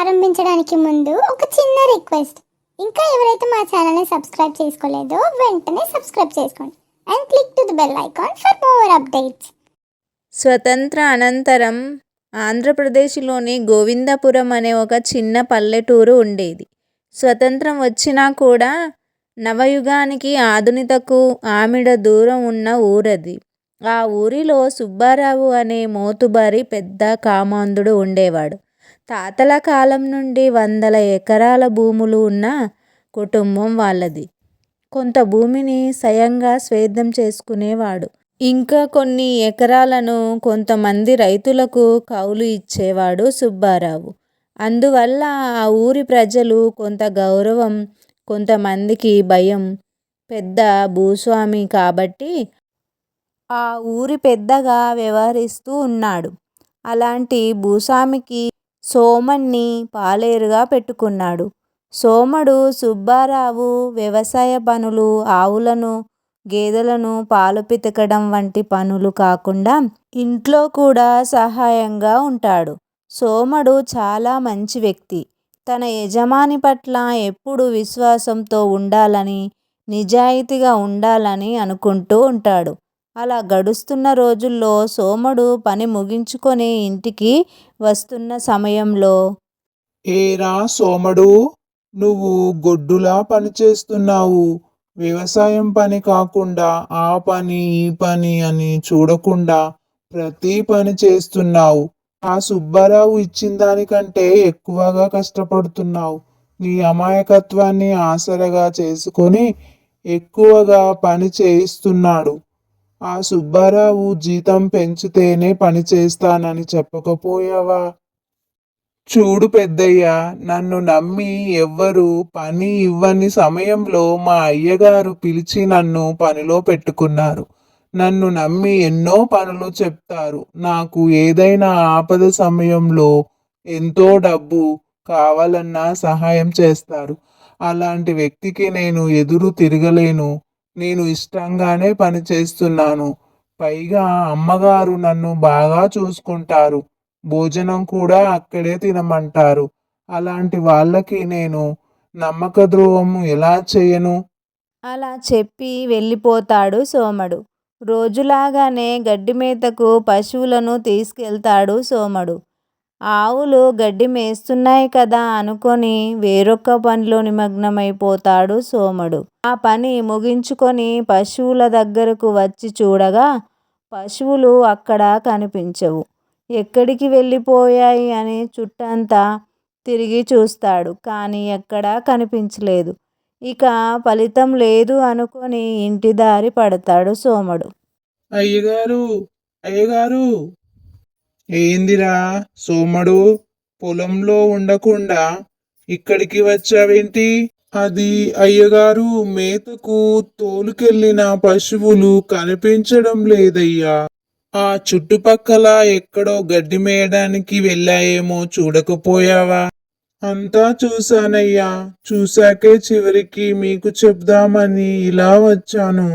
ప్రారంభించడానికి ముందు ఒక చిన్న రిక్వెస్ట్. ఇంకా ఎవరైతే మా ఛానల్ని సబ్స్క్రైబ్ చేసుకోలేదో వెంటనే సబ్స్క్రైబ్ చేసుకోండి. And click to the bell icon for more updates. స్వతంత్ర అనంతరం ఆంధ్రప్రదేశ్లోని గోవిందపురం అనే ఒక చిన్న పల్లెటూరు ఉండేది. స్వతంత్రం వచ్చినా కూడా నవయుగానికి ఆధునితకు ఆమిడ దూరం ఉన్న ఊరది. ఆ ఊరిలో సుబ్బారావు అనే మోతుబారి పెద్ద కామాంధుడు ఉండేవాడు. తాతల కాలం నుండి వందల ఎకరాల భూములు ఉన్న కుటుంబం వాళ్ళది. కొంత భూమిని స్వయంగా స్వేదం చేసుకునేవాడు. ఇంకా కొన్ని ఎకరాలను కొంతమంది రైతులకు కౌలు ఇచ్చేవాడు సుబ్బారావు. అందువల్ల ఆ ఊరి ప్రజలు కొంత గౌరవం కొంతమందికి భయం. పెద్ద భూస్వామి కాబట్టి ఆ ఊరి పెద్దగా వ్యవహరిస్తూ ఉన్నాడు. అలాంటి భూస్వామికి సోమణ్ణి పాలేరుగా పెట్టుకున్నాడు. సోమడు సుబ్బారావు వ్యవసాయ పనులు ఆవులను గేదెలను పాలు పితకడం వంటి పనులు కాకుండా ఇంట్లో కూడా సహాయంగా ఉంటాడు. సోమడు చాలా మంచి వ్యక్తి. తన యజమాని పట్ల ఎప్పుడు విశ్వాసంతో ఉండాలని నిజాయితీగా ఉండాలని అనుకుంటూ ఉంటాడు. అలా గడుస్తున్న రోజుల్లో సోమడు పని ముగించుకొని ఇంటికి వస్తున్న సమయంలో ఏరా సోమడు నువ్వు గొడ్డులా పని చేస్తున్నావు. వ్యవసాయం పని కాకుండా ఆ పని ఈ పని అని చూడకుండా ప్రతి పని చేస్తున్నావు. ఆ సుబ్బారావు ఇచ్చిన దానికంటే ఎక్కువగా కష్టపడుతున్నావు. నీ అమాయకత్వాన్ని ఆసరగా చేసుకొని ఎక్కువగా పని చేయిస్తున్నాడు. ఆ సుబ్బారావు జీతం పెంచితేనే పని చేస్తానని చెప్పకపోయావా? చూడు పెద్దయ్యా నన్ను నమ్మి ఎవ్వరు పని ఇవ్వని సమయంలో మా అయ్యగారు పిలిచి నన్ను పనిలో పెట్టుకున్నారు. నన్ను నమ్మి ఎన్నో పనులు చెప్తారు. నాకు ఏదైనా ఆపద సమయంలో ఎంతో డబ్బు కావాలన్నా సహాయం చేస్తారు. అలాంటి వ్యక్తికి నేను ఎదురు తిరగలేను. నేను ఇష్టంగానే పని చేస్తున్నాను. పైగా అమ్మగారు నన్ను బాగా చూసుకుంటారు. భోజనం కూడా అక్కడే తినమంటారు. అలాంటి వాళ్ళకి నేను నమ్మక ద్రోహం ఎలా చేయను? అలా చెప్పి వెళ్ళిపోతాడు సోమడు. రోజులాగానే గడ్డి మేతకు పశువులను తీసుకెళ్తాడు సోమడు. ఆవులు గడ్డి మేస్తున్నాయి కదా అనుకొని వేరొక పనిలో నిమగ్నమైపోతాడు సోమడు. ఆ పని ముగించుకొని పశువుల దగ్గరకు వచ్చి చూడగా పశువులు అక్కడ కనిపించవు. ఎక్కడికి వెళ్ళిపోయాయి అని చుట్టంతా తిరిగి చూస్తాడు కానీ ఎక్కడా కనిపించలేదు. ఇక ఫలితం లేదు అనుకొని ఇంటి దారి పడతాడు సోమడు. అయ్యగారు! అయ్యగారు! ఏందిరా సోమడు? పొలంలో ఉండకుండా ఇక్కడికి వచ్చావేంటి? అది అయ్యగారు మేతకు తోలుకెళ్ళిన పశువులు కనిపించడం లేదయ్యా. ఆ చుట్టుపక్కల ఎక్కడో గడ్డి మేయడానికి వెళ్ళాయేమో చూడకపోయావా? అంతా చూశానయ్యా. చూశాకే చివరికి మీకు చెప్దామని ఇలా వచ్చాను.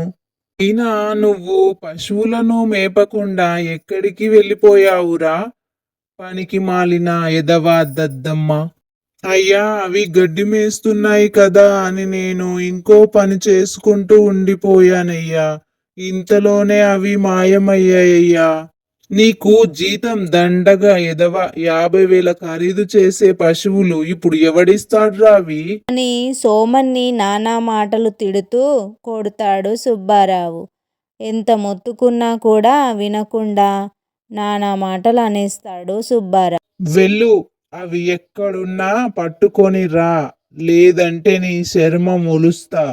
అయినా నువ్వు పశువులను మేపకుండా ఎక్కడికి వెళ్ళిపోయావురా? పనికి మాలిన ఎదవా దద్దమ్మ. అయ్యా అవి గడ్డి మేస్తున్నాయి కదా అని నేను ఇంకో పని చేసుకుంటూ ఉండిపోయానయ్యా. ఇంతలోనే అవి మాయమయ్యాయ్యా నీకు జీతం దండగా ఎదవ యాభై వేల ఖరీదు చేసే పశువులు ఇప్పుడు ఎవడిస్తాడ్రా అవి అని సోమన్ని నానా మాటలు తిడుతూ కొడతాడు సుబ్బారావు. ఎంత మొత్తుకున్నా కూడా వినకుండా నానా మాటలు అనేస్తాడు సుబ్బారావు. వెళ్ళు అవి ఎక్కడున్నా పట్టుకొని రా లేదంటే నీ చర్మం ఒలుస్తా.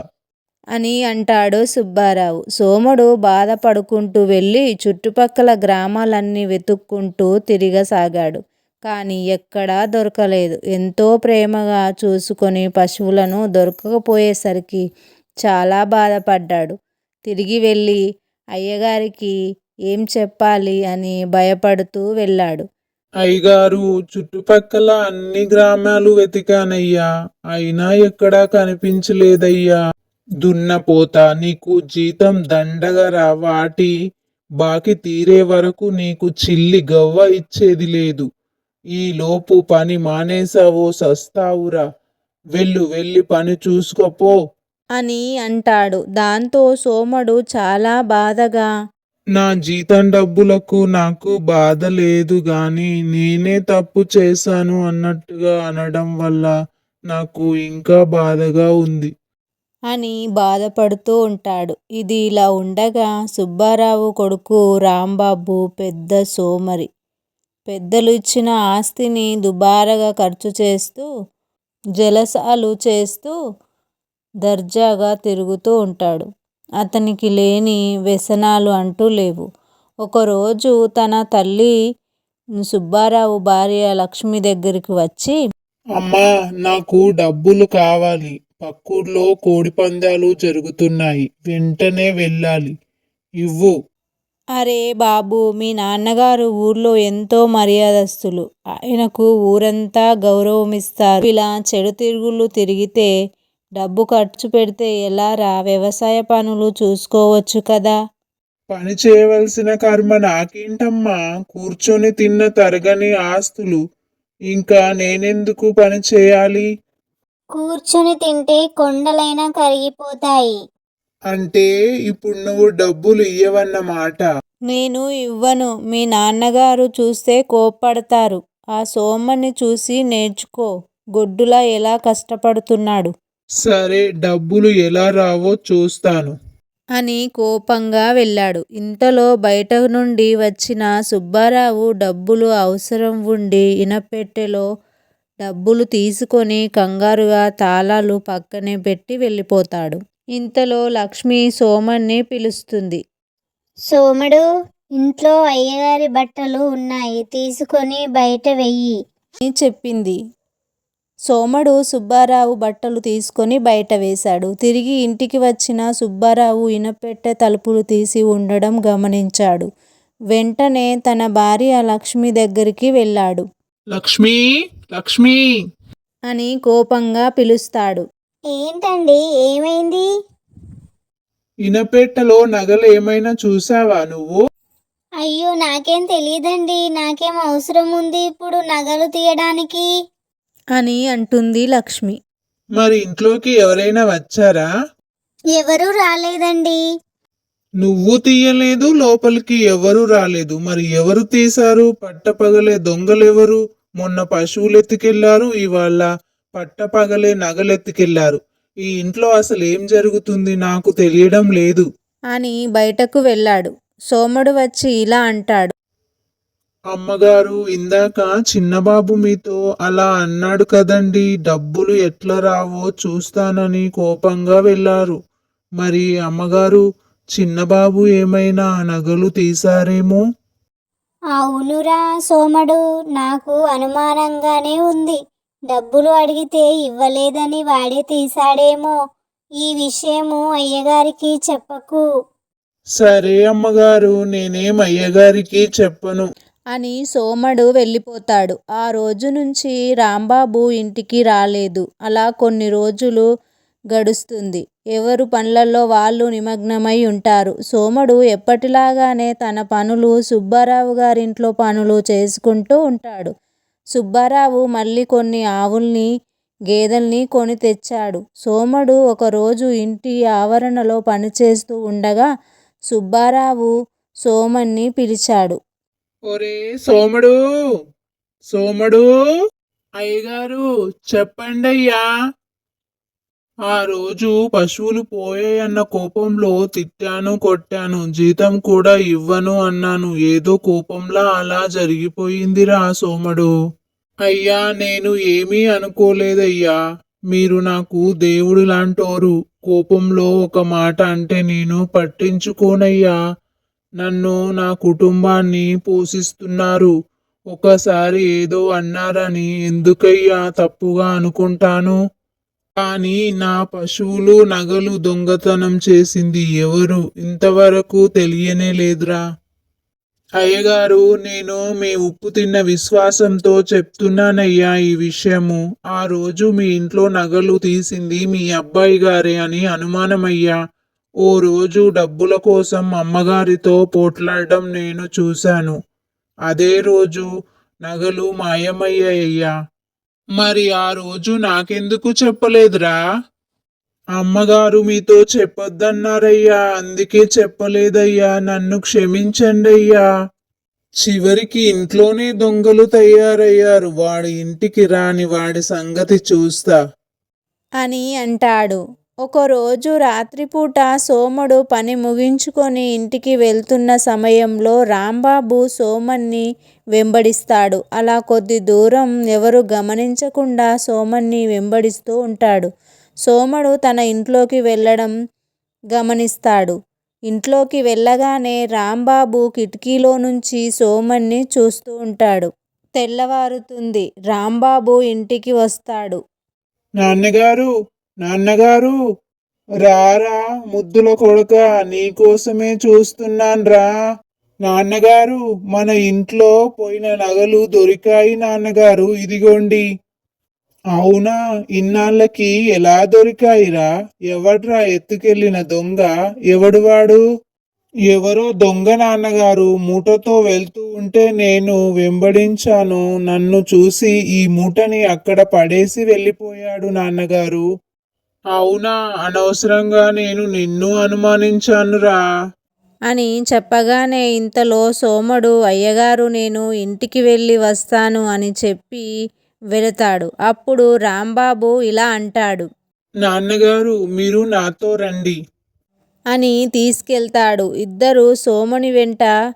అని అంటాడు సుబ్బారావు. సోముడు బాధపడుకుంటూ వెళ్ళి చుట్టుపక్కల గ్రామాలన్నీ వెతుక్కుంటూ తిరగసాగాడు. కానీ ఎక్కడా దొరకలేదు. ఎంతో ప్రేమగా చూసుకొని పశువులను దొరకకపోయేసరికి చాలా బాధపడ్డాడు. తిరిగి వెళ్ళి అయ్యగారికి ఏం చెప్పాలి అని భయపడుతూ వెళ్ళాడు. అయ్యగారు చుట్టుపక్కల అన్ని గ్రామాలు వెతికానయ్యా. అయినా ఎక్కడా కనిపించలేదయ్యా. దున్నపోత. నీకు జీతం దండగరా వాటి బాకి తీరే వరకు నీకు చిల్లి గవ్వ ఇచ్చేది లేదు. ఈ లోపు పని మానేసావో సస్తావురా. వెళ్ళు వెళ్ళి పని చూసుకోపో. అని అంటాడు. దాంతో సోమడు చాలా బాధగా నా జీతం డబ్బులకు నాకు బాధ లేదు గాని నేనే తప్పు చేశాను అన్నట్టుగా అనడం వల్ల నాకు ఇంకా బాధగా ఉంది. అని బాధపడుతూ ఉంటాడు. ఇది ఇలా ఉండగా సుబ్బారావు కొడుకు రాంబాబు పెద్ద సోమరి. పెద్దలు ఇచ్చిన ఆస్తిని దుబారగా ఖర్చు చేస్తూ జలసాలు చేస్తూ దర్జాగా తిరుగుతూ ఉంటాడు. అతనికి లేని వ్యసనాలు అంటూ లేవు. ఒకరోజు తన తల్లి సుబ్బారావు భార్య లక్ష్మి దగ్గరికి వచ్చి అమ్మా నాకు డబ్బులు కావాలి. పక్కూర్లో కోడి పందాలు జరుగుతున్నాయి. వెంటనే వెళ్ళాలి. ఇవ్వు. అరే బాబు మీ నాన్నగారు ఊర్లో ఎంతో మర్యాదస్తులు. ఆయనకు ఊరంతా గౌరవమిస్తారు. ఇలా చెడు తిరుగులు తిరిగితే డబ్బు ఖర్చు పెడితే ఎలా రా? వ్యవసాయ పనులు చూసుకోవచ్చు కదా. పని చేయవలసిన కర్మ నాకేంటమ్మా? కూర్చొని తిన్న తరగని ఆస్తులు. ఇంకా నేనెందుకు పని చేయాలి? కూర్చుని తింటే కొండలైనా కరిగిపోతాయి. అంటే ఇప్పుడు నువ్వు డబ్బులు ఇయ్యవన్నమాట. నేను ఇవ్వను. మీ నాన్నగారు చూస్తే కోప్పడతారు. ఆ సోమని చూసి నేర్చుకో. గొడ్డులా ఎలా కష్టపడుతున్నాడు. సరే డబ్బులు ఎలా రావో చూస్తాను. అని కోపంగా వెళ్ళాడు. ఇంతలో బయట నుండి వచ్చిన సుబ్బారావు డబ్బులు అవసరం ఉండి ఇనపెట్టెలో డబ్బులు తీసుకొని కంగారుగా తాళాలు పక్కనే పెట్టి వెళ్ళిపోతాడు. ఇంతలో లక్ష్మి సోమన్ని పిలుస్తుంది. సోమడు ఇంట్లో అయ్యగారి బట్టలు ఉన్నాయి తీసుకొని బయట వెయ్యి అని చెప్పింది. సోమడు సుబ్బారావు బట్టలు తీసుకొని బయట వేశాడు. తిరిగి ఇంటికి వచ్చిన సుబ్బారావు ఇనపెట్టె తలుపులు తీసి ఉండడం గమనించాడు. వెంటనే తన భార్య లక్ష్మి దగ్గరికి వెళ్ళాడు. లక్ష్మి లక్ష్మి. అని కోపంగా పిలుస్తాడు. ఏంటండి? ఏమైంది? ఇనపెట్టెలో నగలు ఏమైనా చూసావా నువ్వు? అయ్యో నాకేం తెలియదండి నాకేం అవసరం ఉంది ఇప్పుడు నగలు తీయడానికి? అని అంటుంది లక్ష్మి. మరి ఇంట్లోకి ఎవరైనా వచ్చారా? ఎవరూ రాలేదండి. నువ్వు తీయలేదు లోపలికి ఎవరు రాలేదు. మరి ఎవరు తీశారు? పట్టపగలే దొంగలెవరు? మొన్న పశువులు ఎత్తుకెళ్ళారు ఇవాళ పట్టపగలే నగలెత్తుకెళ్ళారు. ఈ ఇంట్లో అసలు ఏం జరుగుతుంది నాకు తెలియడం లేదు. అని బయటకు వెళ్ళాడు. సోమడు వచ్చి ఇలా అంటాడు. అమ్మగారు ఇందాక చిన్నబాబు మీతో అలా అన్నాడు కదండి డబ్బులు ఎట్లా రావో చూస్తానని కోపంగా వెళ్ళారు. మరి అమ్మగారు చిన్నబాబు ఏమైనా నగలు తీశారేమో? అవునురా సోమడు నాకు అనుమానంగానే ఉంది. డబ్బులు అడిగితే ఇవ్వలేదని వాడే తీశాడేమో. ఈ విషయము అయ్యగారికి చెప్పకు. సరే అమ్మగారు నేనేం అయ్యగారికి చెప్పను. అని సోమడు వెళ్ళిపోతాడు. ఆ రోజు నుంచి రాంబాబు ఇంటికి రాలేదు. అలా కొన్ని రోజులు గడుస్తుంది. ఎవరు పనులలో వాళ్ళు నిమగ్నమై ఉంటారు. సోమడు ఎప్పటిలాగానే తన పనులు సుబ్బారావు గారింట్లో పనులు చేసుకుంటూ ఉంటాడు. సుబ్బారావు మళ్ళీ కొన్ని ఆవుల్ని గేదెల్ని కొని తెచ్చాడు. సోమడు ఒకరోజు ఇంటి ఆవరణలో పనిచేస్తూ ఉండగా సుబ్బారావు సోమన్ని పిలిచాడు. ఒరే సోమడు సోమడు అయ్యగారు చెప్పండి అయ్యా ఆ రోజు పశువులు పోయాయన్న కోపంలో తిట్టాను కొట్టాను జీతం కూడా ఇవ్వను అన్నాను. ఏదో కోపంలా అలా జరిగిపోయిందిరా సోమడు. అయ్యా నేను ఏమీ అనుకోలేదయ్యా. మీరు నాకు దేవుడు లాంటోరు. కోపంలో ఒక మాట అంటే నేను పట్టించుకోనయ్యా. నన్ను నా కుటుంబాన్ని పోషిస్తున్నారు. ఒకసారి ఏదో అన్నారని ఎందుకయ్యా తప్పుగా అనుకుంటాను? కానీ నా పశువులు నగలు దొంగతనం చేసింది ఎవరు? ఇంతవరకు తెలియనే లేదురా. అయ్యగారు నేను మీ ఉప్పు తిన్న విశ్వాసంతో చెప్తున్నానయ్యా ఈ విషయము. ఆ రోజు మీ ఇంట్లో నగలు తీసింది మీ అబ్బాయి గారే అని అనుమానమయ్యా. ఓ రోజు డబ్బుల కోసం అమ్మగారితో పోట్లాడడం నేను చూశాను. అదే రోజు నగలు మాయమయ్యాయ్యా. మరి ఆ రోజు నాకెందుకు చెప్పలేదురా? అమ్మగారు మీతో చెప్పొద్దన్నారయ్యా అందుకే చెప్పలేదయ్యా నన్ను క్షమించండి అయ్యా చివరికి ఇంట్లోనే దొంగలు తయారయ్యారు వాడి ఇంటికి రాని వాడి సంగతి చూస్తా. అని అంటాడు. ఒకరోజు రాత్రిపూట సోముడు పని ముగించుకొని ఇంటికి వెళ్తున్న సమయంలో రాంబాబు సోమన్ని వెంబడిస్తాడు. అలా కొద్ది దూరం ఎవరు గమనించకుండా సోమన్ని వెంబడిస్తూ ఉంటాడు. సోమడు తన ఇంట్లోకి వెళ్ళడం గమనిస్తాడు. ఇంట్లోకి వెళ్ళగానే రాంబాబు కిటికీలో నుంచి సోమన్ని చూస్తూ ఉంటాడు. తెల్లవారుతుంది. రాంబాబు ఇంటికి వస్తాడు. నాన్నగారు నాన్నగారు రారా ముద్దుల కొడుక నీకోసమే చూస్తున్నాన్రా. నాన్నగారు మన ఇంట్లో పోయిన నగలు దొరికాయి నాన్నగారు ఇదిగోండి. అవునా ఇన్నాళ్ళకి ఎలా దొరికాయిరా? ఎవడ్రా ఎత్తుకెళ్ళిన దొంగ? ఎవడు వాడు? ఎవరో దొంగ నాన్నగారు మూటతో వెళ్తూ ఉంటే నేను వెంబడించాను. నన్ను చూసి ఈ మూటని అక్కడ పడేసి వెళ్ళిపోయాడు నాన్నగారు. అవునా? అనవసరంగా నేను నిన్ను అనుమానించానురా. అని చెప్పగానే ఇంతలో సోమడు అయ్యగారు నేను ఇంటికి వెళ్ళి వస్తాను అని చెప్పి వెళతాడు. అప్పుడు రాంబాబు ఇలా అంటాడు. నాన్నగారు మీరు నాతో రండి. అని తీసుకెళ్తాడు. ఇద్దరు సోముని వెంట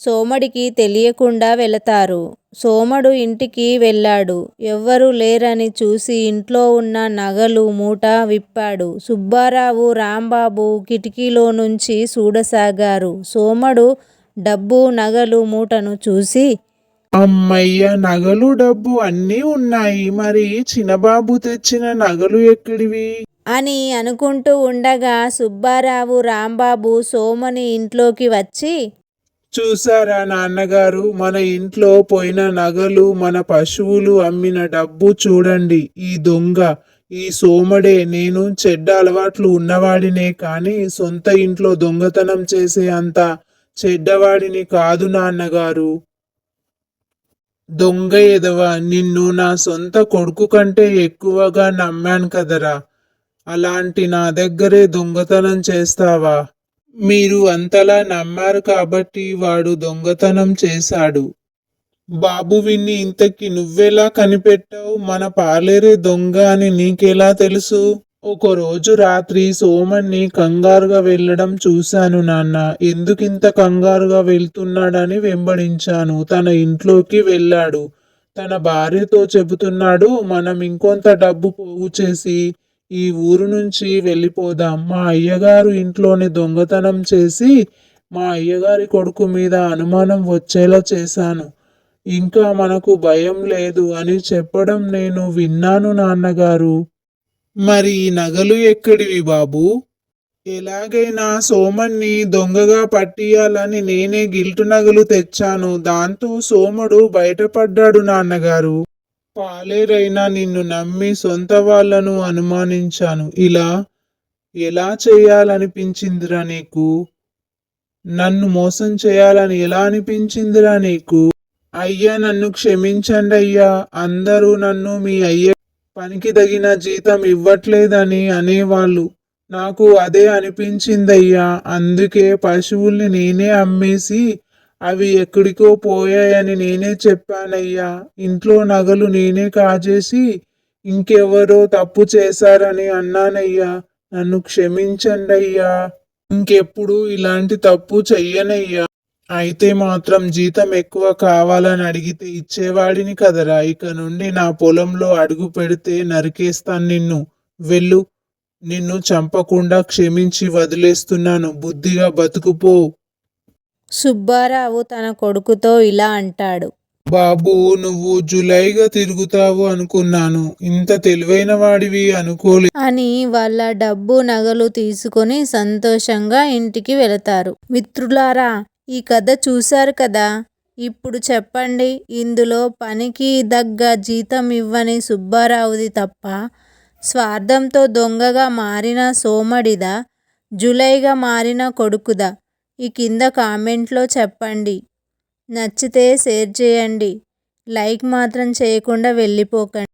సోమడికి తెలియకుండా వెళతారు. సోమడు ఇంటికి వెళ్ళాడు. ఎవ్వరూ లేరని చూసి ఇంట్లో ఉన్న నగలు మూట విప్పాడు. సుబ్బారావు రాంబాబు కిటికీలో నుంచి చూడసాగారు. సోమడు డబ్బు నగలు మూటను చూసి అమ్మయ్య నగలు డబ్బు అన్నీ ఉన్నాయి. మరి చిన్నబాబు తెచ్చిన నగలు ఎక్కడివి? అని అనుకుంటూ ఉండగా సుబ్బారావు రాంబాబు సోమని ఇంట్లోకి వచ్చి చూసారా నాన్నగారు? మన ఇంట్లో పోయిన నగలు మన పశువులు అమ్మిన డబ్బు చూడండి. ఈ దొంగ ఈ సోమడే నేను చెడ్డ అలవాట్లు ఉన్నవాడినే కానీ సొంత ఇంట్లో దొంగతనం చేసే అంత చెడ్డవాడిని కాదు నాన్నగారు. దొంగ ఎదవ నిన్ను నా సొంత కొడుకు కంటే ఎక్కువగా నమ్మాను కదరా. అలాంటి నా దగ్గరే దొంగతనం చేస్తావా? మీరు అంతలా నమ్మారు కాబట్టి వాడు దొంగతనం చేశాడు. బాబు విన్ని ఇంతకి నువ్వెలా కనిపెట్టావు? మన పాలేరే దొంగ అని నీకెలా తెలుసు? ఒకరోజు రాత్రి సోమన్ని కంగారుగా వెళ్ళడం చూశాను నాన్న. ఎందుకింత కంగారుగా వెళ్తున్నాడని వెంబడించాను. తన ఇంట్లోకి వెళ్ళాడు. తన భార్యతో చెబుతున్నాడు మనం ఇంకొంత డబ్బు పోగు చేసి ఈ ఊరు నుంచి వెళ్ళిపోదాం? మా అయ్యగారు ఇంట్లోనే దొంగతనం చేసి మా అయ్యగారి కొడుకు మీద అనుమానం వచ్చేలా చేశాను. ఇంకా మనకు భయం లేదు అని చెప్పడం నేను విన్నాను నాన్నగారు. మరి ఈ నగలు ఎక్కడివి బాబు? ఎలాగైనా సోమన్ని దొంగగా పట్టియాలని నేనే గిల్టు నగలు తెచ్చాను. దాంతో సోముడు బయటపడ్డాడు నాన్నగారు. పాలేరైనా నిన్ను నమ్మి సొంత వాళ్ళను అనుమానించాను. ఇలా ఎలా చేయాలనిపించిందిరా నీకు? నన్ను మోసం చేయాలని ఎలా అనిపించిందిరా నీకు? అయ్యా నన్ను క్షమించండి అయ్యా. అందరూ నన్ను మీ అయ్య పనికి తగిన జీతం ఇవ్వట్లేదని అనేవాళ్ళు. నాకు అదే అనిపించిందయ్యా. అందుకే పశువుల్ని నేనే అమ్మేసి అవి ఎక్కడికో పోయాయని నేనే చెప్పానయ్యా. ఇంట్లో నగలు నేనే కాజేసి ఇంకెవరో తప్పు చేశారని అన్నానయ్యా. నన్ను క్షమించండి అయ్యా ఇంకెప్పుడు ఇలాంటి తప్పు చెయ్యనయ్యా. అయితే మాత్రం జీతం ఎక్కువ కావాలని అడిగితే ఇచ్చేవాడిని కదరా. ఇక నుండి నా పొలంలో అడుగు పెడితే నరికేస్తాను నిన్ను. వెళ్ళు. నిన్ను చంపకుండా క్షమించి వదిలేస్తున్నాను. బుద్ధిగా బతుకుపో. సుబ్బారావు తన కొడుకుతో ఇలా అంటాడు. బాబు నువ్వు జులైగా తిరుగుతావు అనుకున్నాను. ఇంత తెలివైన వాడివి అనుకోలేదు అని వాళ్ళ డబ్బు నగలు తీసుకొని సంతోషంగా ఇంటికి వెళతారు. మిత్రులారా ఈ కథ చూశారు కదా? ఇప్పుడు చెప్పండి ఇందులో పనికి దగ్గ జీతం ఇవ్వని సుబ్బారావుది తప్ప స్వార్థంతో దొంగగా మారిన సోమడిదా? జులైగా మారిన కొడుకుదా? ఈ కింద కామెంట్లో చెప్పండి. నచ్చితే షేర్ చేయండి. లైక్ మాత్రం చేయకుండా వెళ్ళిపోకండి.